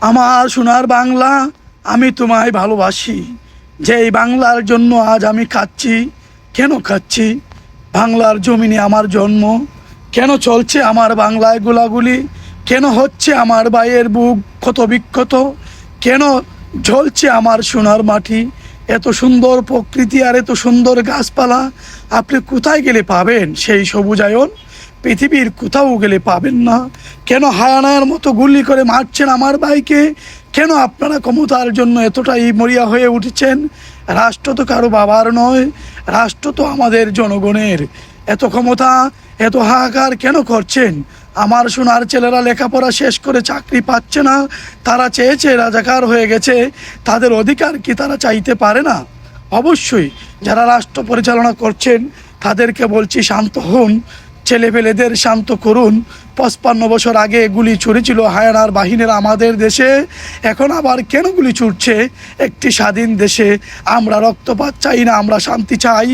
আমার সোনার বাংলা আমি তোমায় ভালোবাসি। যে এই বাংলার জন্য আজ আমি খাচ্ছি, কেন খাচ্ছি? বাংলার জমিনে আমার জন্ম, কেন চলছে আমার বাংলায় গোলাগুলি? কেন হচ্ছে আমার বাইয়ের বুক ক্ষত বিক্ষত? কেন ঝলছে আমার সোনার মাটি? এত সুন্দর প্রকৃতি আর এত সুন্দর গাছপালা, আপনি কোথায় গেলে পাবেন সেই সবুজায়ন? পৃথিবীর কোথাও গেলে পাবেন না। কেন হায়ানার মতো গুলি করে মারছেন আমার ভাইকে? কেন আপনারা ক্ষমতার জন্য এতটাই মরিয়া হয়ে উঠেছেন? রাষ্ট্র তো কারও বাবার নয়, রাষ্ট্র তো আমাদের জনগণের। এত ক্ষমতা, এত হাহাকার কেন করছেন? আমার সোনার ছেলেরা লেখাপড়া শেষ করে চাকরি পাচ্ছে না, তারা চেয়েছে রাজাকার হয়ে গেছে, তাদের অধিকার কি তারা চাইতে পারে না? অবশ্যই, যারা রাষ্ট্র পরিচালনা করছেন, তাদেরকে বলছি শান্ত হন। ছেলেপেলেদের শান্ত করুন। পঁচপান্ন বছর আগে গুলি ছুড়েছিল হায়ানার বাহিনীর আমাদের দেশে। এখন আবার কেন গুলি ছুটছে একটি স্বাধীন দেশে আমরা রক্তপাত চাই না, আমরা শান্তি চাই।